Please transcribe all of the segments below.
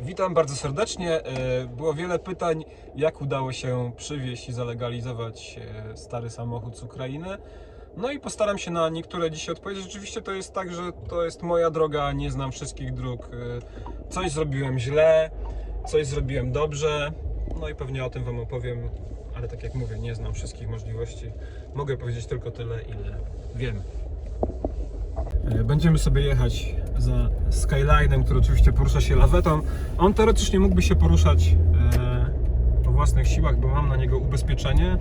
Witam bardzo serdecznie. E, Było wiele pytań, jak udało się przywieźć i zalegalizować e, stary samochód z Ukrainy. No i postaram się na niektóre dzisiaj odpowiedzieć. Oczywiście to jest tak, że to jest moja droga, nie znam wszystkich dróg. E, Coś zrobiłem źle, coś zrobiłem dobrze. No i pewnie o tym Wam opowiem, ale tak jak mówię, nie znam wszystkich możliwości. Mogę powiedzieć tylko tyle, ile wiem. Będziemy sobie jechać za Skylinem, który oczywiście porusza się lawetą. On teoretycznie mógłby się poruszać e, po własnych siłach, bo mam na niego ubezpieczenie,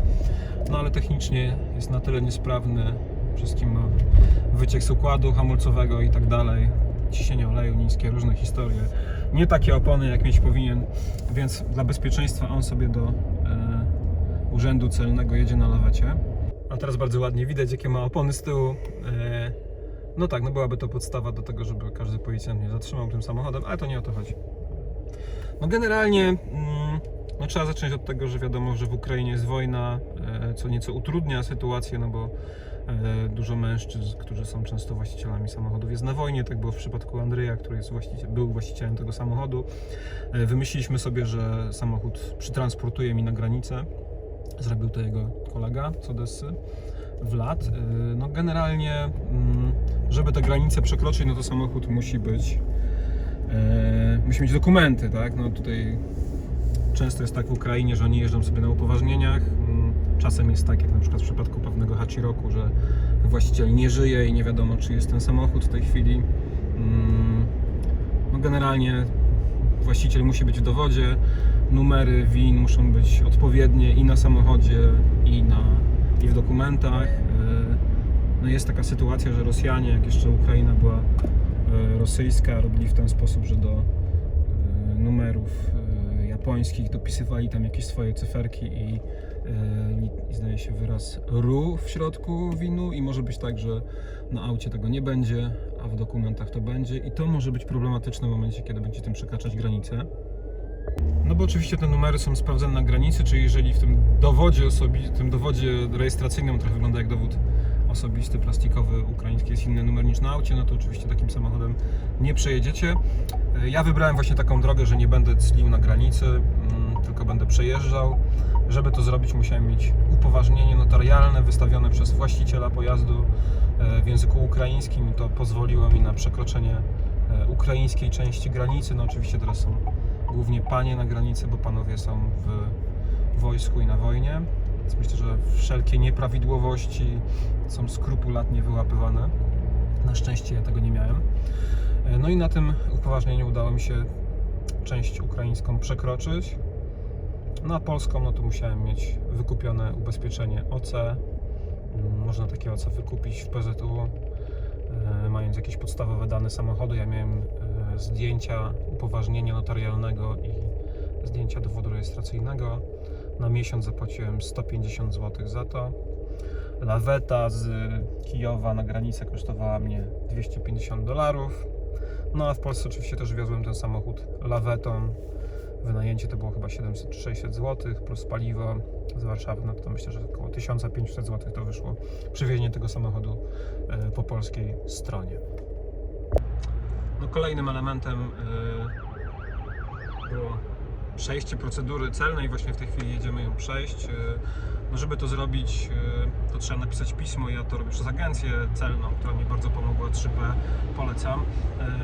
no ale technicznie jest na tyle niesprawny. Wszystkim ma wyciek z układu hamulcowego i tak dalej. Ciśnienie oleju niskie, różne historie. Nie takie opony, jak mieć powinien, więc dla bezpieczeństwa on sobie do e, urzędu celnego jedzie na lawecie. A teraz bardzo ładnie widać, jakie ma opony z tyłu. No tak, no byłaby to podstawa do tego, żeby każdy policjant mnie zatrzymał tym samochodem, ale to nie o to chodzi. No generalnie mm, no trzeba zacząć od tego, że wiadomo, że w Ukrainie jest wojna, e, co nieco utrudnia sytuację, no bo e, dużo mężczyzn, którzy są często właścicielami samochodów jest na wojnie, tak było w przypadku Andrzeja, który jest właściciel, był właścicielem tego samochodu. E, Wymyśliliśmy sobie, że samochód przytransportuje mi na granicę. Zrobił to jego kolega z Odessy w lat. Y, No generalnie, mm, żeby te granice przekroczyć, no to samochód musi być, e, musi mieć dokumenty, tak? No tutaj często jest tak w Ukrainie, że oni jeżdżą sobie na upoważnieniach. Mm, Czasem jest tak, jak na przykład w przypadku pewnego Hachiroku, że właściciel nie żyje i nie wiadomo, czy jest ten samochód w tej chwili. Mm, No generalnie właściciel musi być w dowodzie, numery WIN muszą być odpowiednie i na samochodzie, i, na, i w dokumentach. E, No jest taka sytuacja, że Rosjanie, jak jeszcze Ukraina była e, rosyjska, robili w ten sposób, że do e, numerów japońskich dopisywali tam jakieś swoje cyferki i, i zdaje się wyraz RU w środku winu i może być tak, że na aucie tego nie będzie, a w dokumentach to będzie i to może być problematyczne w momencie, kiedy będzie tym przekraczać granicę. No bo oczywiście te numery są sprawdzane na granicy, czyli jeżeli w tym dowodzie osobi- tym dowodzie rejestracyjnym, trochę wygląda jak dowód osobisty, plastikowy, ukraiński jest inny numer niż na aucie, no to oczywiście takim samochodem nie przejedziecie. E, Ja wybrałem właśnie taką drogę, że nie będę clił na granicy, mm, tylko będę przejeżdżał. Żeby to zrobić, musiałem mieć upoważnienie notarialne wystawione przez właściciela pojazdu e, w języku ukraińskim. To pozwoliło mi na przekroczenie e, ukraińskiej części granicy. No oczywiście teraz są głównie panie na granicy, bo panowie są w wojsku i na wojnie. Więc myślę, że wszelkie nieprawidłowości są skrupulatnie wyłapywane. Na szczęście ja tego nie miałem. E, No i na tym upoważnieniu udało mi się część ukraińską przekroczyć. No a polską, no to musiałem mieć wykupione ubezpieczenie OC. Można takie OC wykupić w PZU, e, mając jakieś podstawowe dane samochodu. Ja miałem e, zdjęcia upoważnienia notarialnego i zdjęcia dowodu rejestracyjnego. Na miesiąc zapłaciłem 150 zł za to. Laweta z Kijowa na granicę kosztowała mnie 250 dolarów. No a w Polsce oczywiście też wiozłem ten samochód lawetą. Wynajęcie to było chyba 700-600 zł plus paliwo z Warszawy, no to myślę, że około 1500 zł to wyszło przywiezienie tego samochodu e, po polskiej stronie. No kolejnym elementem e, było przejście procedury celnej. Właśnie w tej chwili jedziemy ją przejść. E, No żeby to zrobić, e, to trzeba napisać pismo. Ja to robię przez agencję celną, która mi bardzo pomogła. 3P polecam.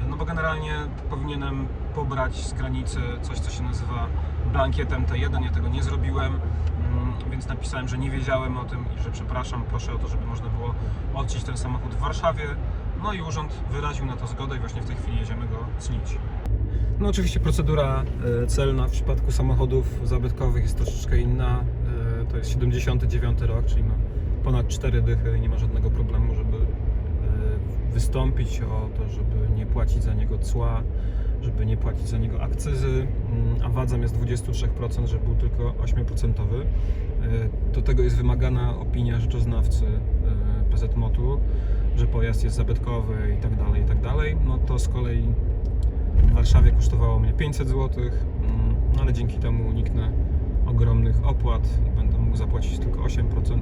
No bo generalnie powinienem pobrać z granicy coś, co się nazywa blankietem T1. Ja tego nie zrobiłem, mm, więc napisałem, że nie wiedziałem o tym i że przepraszam. Proszę o to, żeby można było odciąć ten samochód w Warszawie. No i urząd wyraził na to zgodę i właśnie w tej chwili jedziemy go cnić. No oczywiście procedura e, celna w przypadku samochodów zabytkowych jest troszeczkę inna. E, To jest 79 rok, czyli ma ponad 4 dychy i nie ma żadnego problemu, żeby e, wystąpić o to, żeby nie płacić za niego cła, żeby nie płacić za niego akcyzy, Mm, a wadzą jest 23%, że był tylko 8%. E, Do tego jest wymagana opinia rzeczoznawcy PZMOT-u, że pojazd jest zabytkowy i tak dalej, i tak dalej. No to z kolei w Warszawie kosztowało mnie 500 zł, no ale dzięki temu uniknę ogromnych opłat i będę mógł zapłacić tylko 8%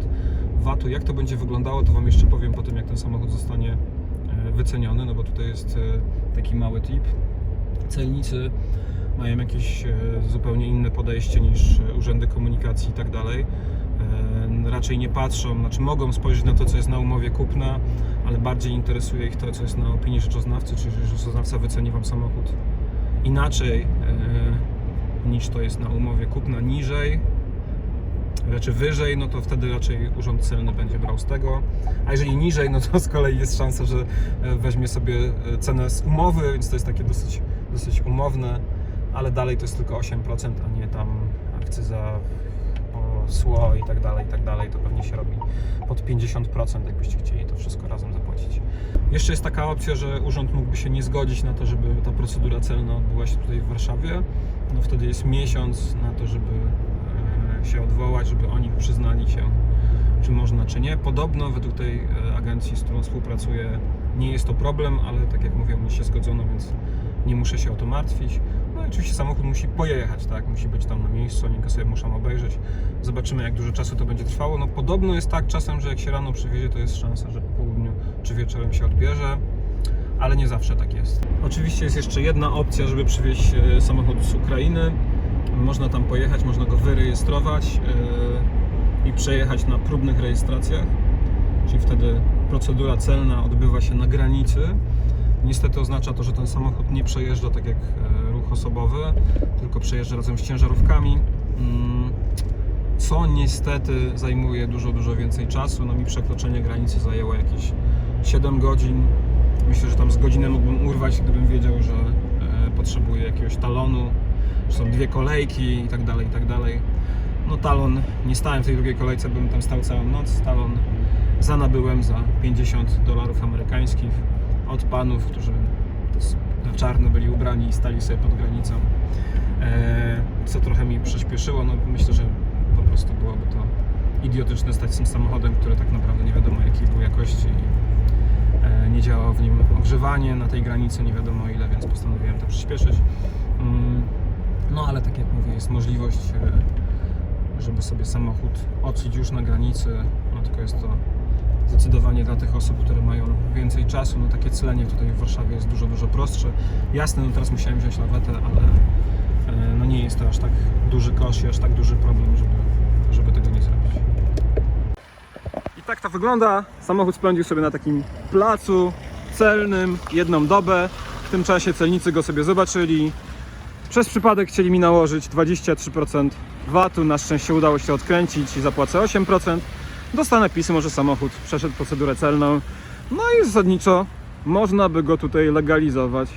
VAT-u. Jak to będzie wyglądało, to Wam jeszcze powiem po tym, jak ten samochód zostanie e, wyceniony, no bo tutaj jest e, taki mały tip. Celnicy mają jakieś e, zupełnie inne podejście niż urzędy komunikacji i tak dalej. Raczej nie patrzą, znaczy mogą spojrzeć na to, co jest na umowie kupna, ale bardziej interesuje ich to, co jest na opinii rzeczoznawcy, że rzeczoznawca wyceni Wam samochód. Inaczej e, niż to jest na umowie kupna, niżej, znaczy wyżej, no to wtedy raczej urząd celny będzie brał z tego, a jeżeli niżej, no to z kolei jest szansa, że e, weźmie sobie e, cenę z umowy, więc to jest takie dosyć, dosyć umowne, ale dalej to jest tylko 8%, a nie tam akcyza sło i tak dalej, i tak dalej, to pewnie się robi pod 50%, jakbyście chcieli to wszystko razem zapłacić. Jeszcze jest taka opcja, że urząd mógłby się nie zgodzić na to, żeby ta procedura celna odbyła się tutaj w Warszawie. No wtedy jest miesiąc na to, żeby e, się odwołać, żeby oni przyznali się, czy można, czy nie. Podobno według tej e, agencji, z którą współpracuję, nie jest to problem, ale tak jak mówię, oni się zgodzono, więc nie muszę się o to martwić. No i oczywiście samochód musi pojechać, tak? Musi być tam na miejscu, oni sobie muszą obejrzeć. Zobaczymy, jak dużo czasu to będzie trwało. No podobno jest tak czasem, że jak się rano przywiezie, to jest szansa, że po południu czy wieczorem się odbierze ale nie zawsze tak jest. Oczywiście jest jeszcze jedna opcja, żeby przywieźć e, samochód z Ukrainy. Można tam pojechać, można go wyrejestrować e, i przejechać na próbnych rejestracjach, czyli wtedy procedura celna odbywa się na granicy. Niestety oznacza to, że ten samochód nie przejeżdża tak jak e, ruch osobowy, tylko przejeżdża razem z ciężarówkami. Mm, Co niestety zajmuje dużo, dużo więcej czasu. No mi przekroczenie granicy zajęło jakieś 7 godzin. Myślę, że tam z godzinę mógłbym urwać, gdybym wiedział, że e, potrzebuję jakiegoś talonu, że są dwie kolejki i tak dalej, i tak dalej. No talon, nie stałem w tej drugiej kolejce, bym tam stał całą noc. Talon zanabyłem za 50 dolarów amerykańskich od panów, którzy na czarno byli ubrani i stali sobie pod granicą. E, co trochę mi przyspieszyło. No, myślę, że po prostu byłoby to idiotyczne stać z tym samochodem, który tak naprawdę nie wiadomo jakiej był jakości i e, nie działało w nim ogrzewanie na tej granicy, nie wiadomo ile, więc postanowiłem to przyspieszyć. Mm, No ale tak jak mówię, jest możliwość, e, żeby sobie samochód odsić już na granicy, no tylko jest to zdecydowanie dla tych osób, które mają więcej czasu. No takie celenie tutaj w Warszawie jest dużo, dużo prostsze. Jasne, no teraz musiałem wziąć lawetę, ale e, no nie jest to aż tak duży koszt i aż tak duży problem, żeby, żeby tego nie zrobić. I tak to wygląda. Samochód spędził sobie na takim placu celnym jedną dobę. W tym czasie celnicy go sobie zobaczyli. Przez przypadek chcieli mi nałożyć 23% VAT-u. Na szczęście udało się odkręcić i zapłacę 8%. Dostanę pismo, że samochód przeszedł procedurę celną. No i zasadniczo można by go tutaj legalizować